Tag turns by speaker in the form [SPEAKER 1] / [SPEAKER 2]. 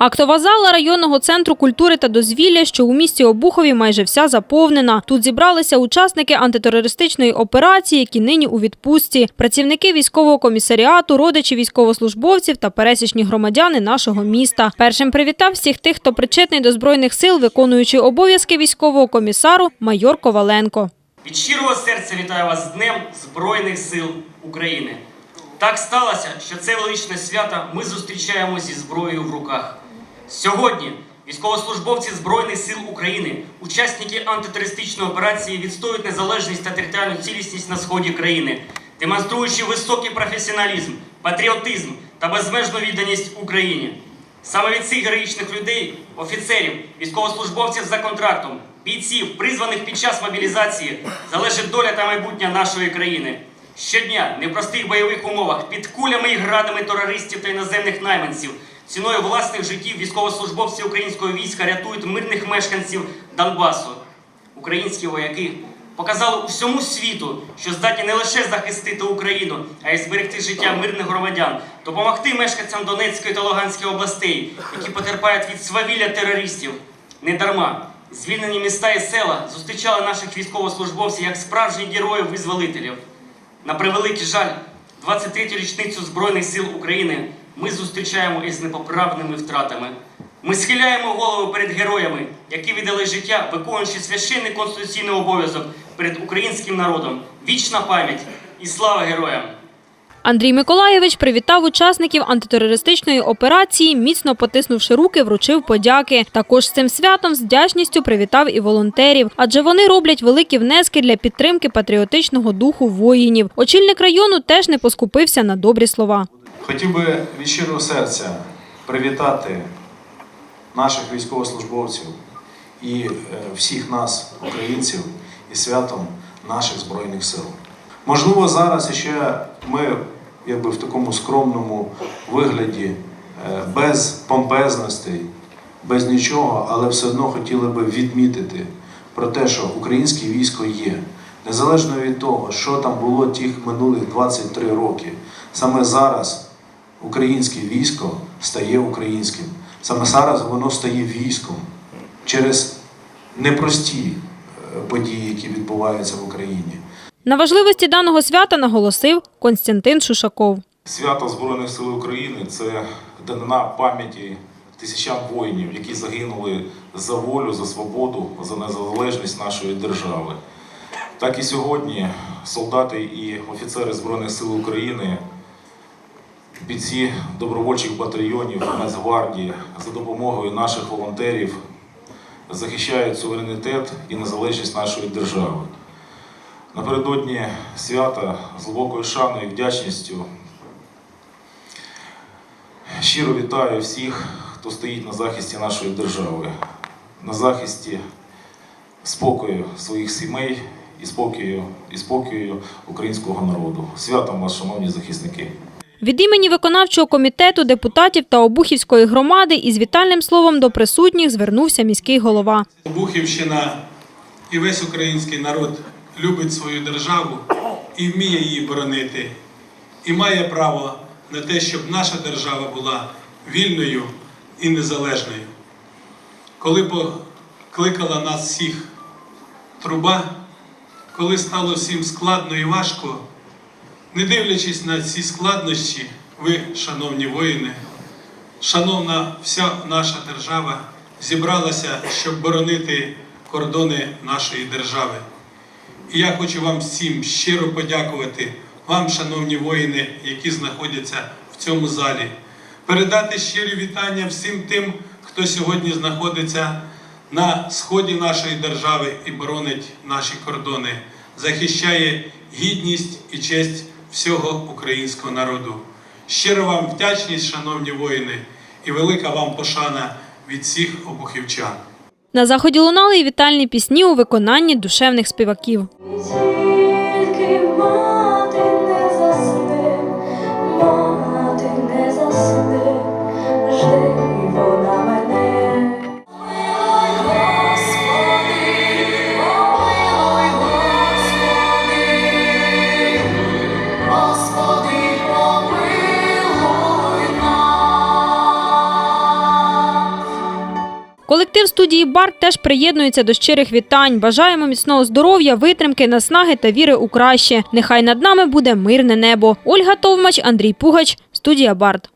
[SPEAKER 1] Актова зала районного центру культури та дозвілля, що у місті Обухові майже вся заповнена. Тут зібралися учасники антитерористичної операції, які нині у відпустці, працівники військового комісаріату, родичі військовослужбовців та пересічні громадяни нашого міста. Першим привітав всіх тих, хто причетний до збройних сил, виконуючи обов'язки військового комісару майор Коваленко.
[SPEAKER 2] Від щирого серця вітаю вас з Днем Збройних сил України. Так сталося, що це величне свято ми зустрічаємо зі зброєю в руках. Сьогодні військовослужбовці Збройних сил України, учасники антитерористичної операції, відстоюють незалежність та територіальну цілісність на сході країни, демонструючи високий професіоналізм, патріотизм та безмежну відданість Україні. Саме від цих героїчних людей, офіцерів, військовослужбовців за контрактом, бійців, призваних під час мобілізації, залежить доля та майбутнє нашої країни. Щодня в непростих бойових умовах під кулями і градами терористів та іноземних найманців, ціною власних життів військовослужбовці українського війська рятують мирних мешканців Донбасу. Українські вояки показали усьому світу, що здатні не лише захистити Україну, а й зберегти життя мирних громадян, допомогти мешканцям Донецької та Луганської областей, які потерпають від свавілля терористів. Не дарма звільнені міста і села зустрічали наших військовослужбовців як справжніх героїв-визволителів. На превеликий жаль, 23-ю річницю Збройних сил України ми зустрічаємо із непоправними втратами. Ми схиляємо голову перед героями, які віддали життя, виконуючи священний конституційний обов'язок перед українським народом. Вічна пам'ять і слава героям!
[SPEAKER 1] Андрій Миколаєвич привітав учасників антитерористичної операції, міцно потиснувши руки, вручив подяки. Також з цим святом з вдячністю привітав і волонтерів, адже вони роблять великі внески для підтримки патріотичного духу воїнів. Очільник району теж не поскупився на добрі слова.
[SPEAKER 3] Хотів би від щирого серця привітати наших військовослужбовців і е, всіх нас, українців, із святом наших Збройних сил. Можливо, зараз ще ми якби в такому скромному вигляді, е, без помпезностей, без нічого, але все одно хотіли би відмітити про те, що українське військо є. Незалежно від того, що там було тих минулих 23 роки, саме зараз українське військо стає українським. Саме зараз воно стає військом через непрості е, події, які відбуваються в Україні.
[SPEAKER 1] На важливості даного свята наголосив Константин Шушаков.
[SPEAKER 4] Свято Збройних сил України це данина пам'яті тисячам воїнів, які загинули за волю, за свободу, за незалежність нашої держави. Так і сьогодні солдати і офіцери Збройних сил України, бійці добровольчих батальйонів Нацгвардії за допомогою наших волонтерів захищають суверенітет і незалежність нашої держави. Напередодні свята з глибокою шаною і вдячністю щиро вітаю всіх, хто стоїть на захисті нашої держави, на захисті спокою своїх сімей і спокою, і спокою українського народу. Святом вас, шановні захисники!
[SPEAKER 1] Від імені виконавчого комітету, депутатів та Обухівської громади із вітальним словом до присутніх звернувся міський голова.
[SPEAKER 5] Бухівщина і весь український народ любить свою державу і вміє її боронити, і має право на те, щоб наша держава була вільною і незалежною. Коли покликала нас всіх труба, коли стало всім складно і важко, не дивлячись на ці складнощі, ви, шановні воїни, шановна вся наша держава, зібралася, щоб боронити кордони нашої держави. І я хочу вам всім щиро подякувати, вам, шановні воїни, які знаходяться в цьому залі, передати щирі вітання всім тим, хто сьогодні знаходиться на сході нашої держави і боронить наші кордони, захищає гідність і честь всього українського народу. Щиро вам вдячність, шановні воїни, і велика вам пошана від всіх обухівчан.
[SPEAKER 1] На заході лунали і вітальні пісні у виконанні душевних співаків.
[SPEAKER 6] Тільки мати не засне,
[SPEAKER 1] Колектив студії Барт теж приєднується до щирих вітань. Бажаємо міцного здоров'я, витримки, наснаги та віри у краще. Нехай над нами буде мирне небо. Ольга Товмач, Андрій Пугач, студія Барт.